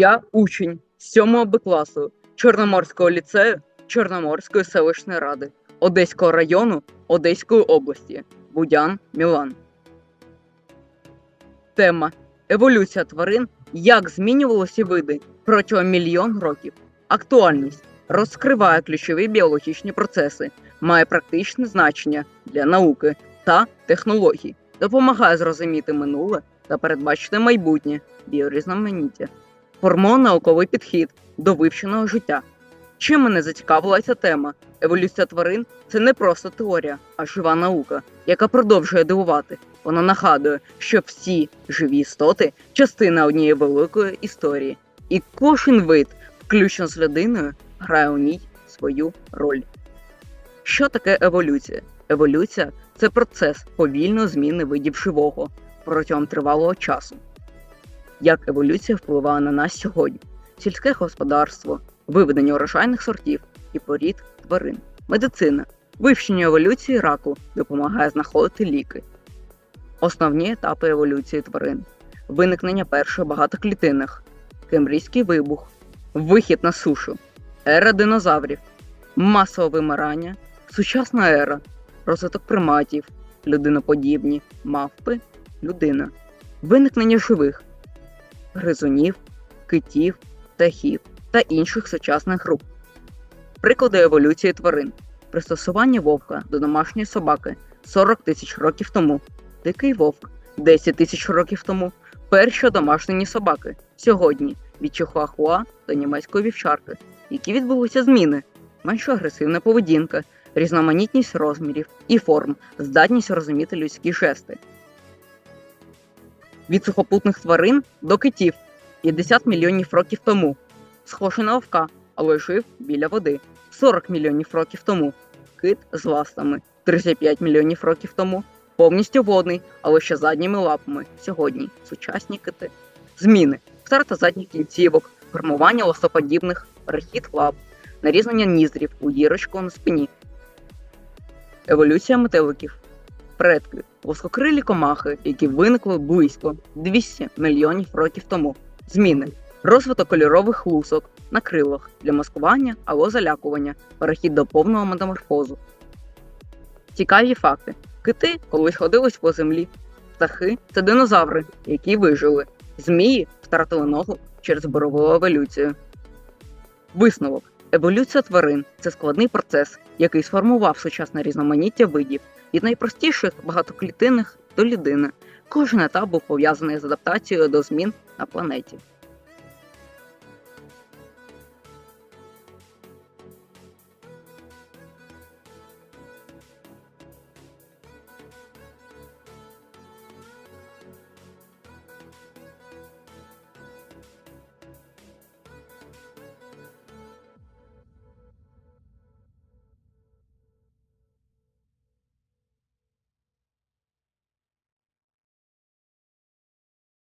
Я учень 7 Б класу Чорноморського ліцею Чорноморської селищної ради Одеського району Одеської області Будян Мілан. Тема Еволюція тварин. Як змінювалися види протягом мільйон років. Актуальність розкриває ключові біологічні процеси, має практичне значення для науки та технологій, допомагає зрозуміти минуле та передбачити майбутнє біорізноманіття. Формує науковий підхід до вивченого життя. Чим мене зацікавила ця тема? Еволюція тварин це не просто теорія, а жива наука, яка продовжує дивувати. Вона нагадує, що всі живі істоти частина однієї великої історії, і кожен вид, включно з людиною, грає у ній свою роль. Що таке еволюція? Еволюція це процес повільної зміни видів живого протягом тривалого часу. Як еволюція впливає на нас сьогодні? Сільське господарство, виведення урожайних сортів і порід тварин, медицина, вивчення еволюції раку допомагає знаходити ліки. Основні етапи еволюції тварин: виникнення перших багатоклітинних, кембрійський вибух, вихід на сушу, ера динозаврів, масове вимирання, сучасна ера, розвиток приматів, людиноподібні, мавпи, людина, виникнення живих, гризунів, китів, птахів та інших сучасних груп. Приклади еволюції тварин. Пристосування вовка до домашньої собаки 40 тисяч років тому. Дикий вовк 10 тисяч років тому. Перші домашні собаки сьогодні від чихуахуа до німецької вівчарки, які відбулися зміни, менш агресивна поведінка, різноманітність розмірів і форм, здатність розуміти людські жести. Від сухопутних тварин до китів 50 мільйонів років тому. Схожий на вовка, але жив біля води 40 мільйонів років тому. Кит з ластами 35 мільйонів років тому. Повністю водний, але ще задніми лапами. Сьогодні сучасні кити. Зміни. Втрата задніх кінцівок, формування ластоподібних, перехід лап, нарізання ніздрів у дірочку на спині. Еволюція метеликів. Предки воскокрилі комахи, які виникли близько 200 мільйонів років тому. Зміни. Розвиток кольорових лусок на крилах для маскування або залякування, перехід до повного метаморфозу. Цікаві факти. Кити колись ходились по землі. Птахи це динозаври, які вижили. Змії втратили ногу через борову еволюцію. Висновок. Еволюція тварин це складний процес, який сформував сучасне різноманіття видів від найпростіших багатоклітинних до людини. Кожен етап був пов'язаний з адаптацією до змін на планеті.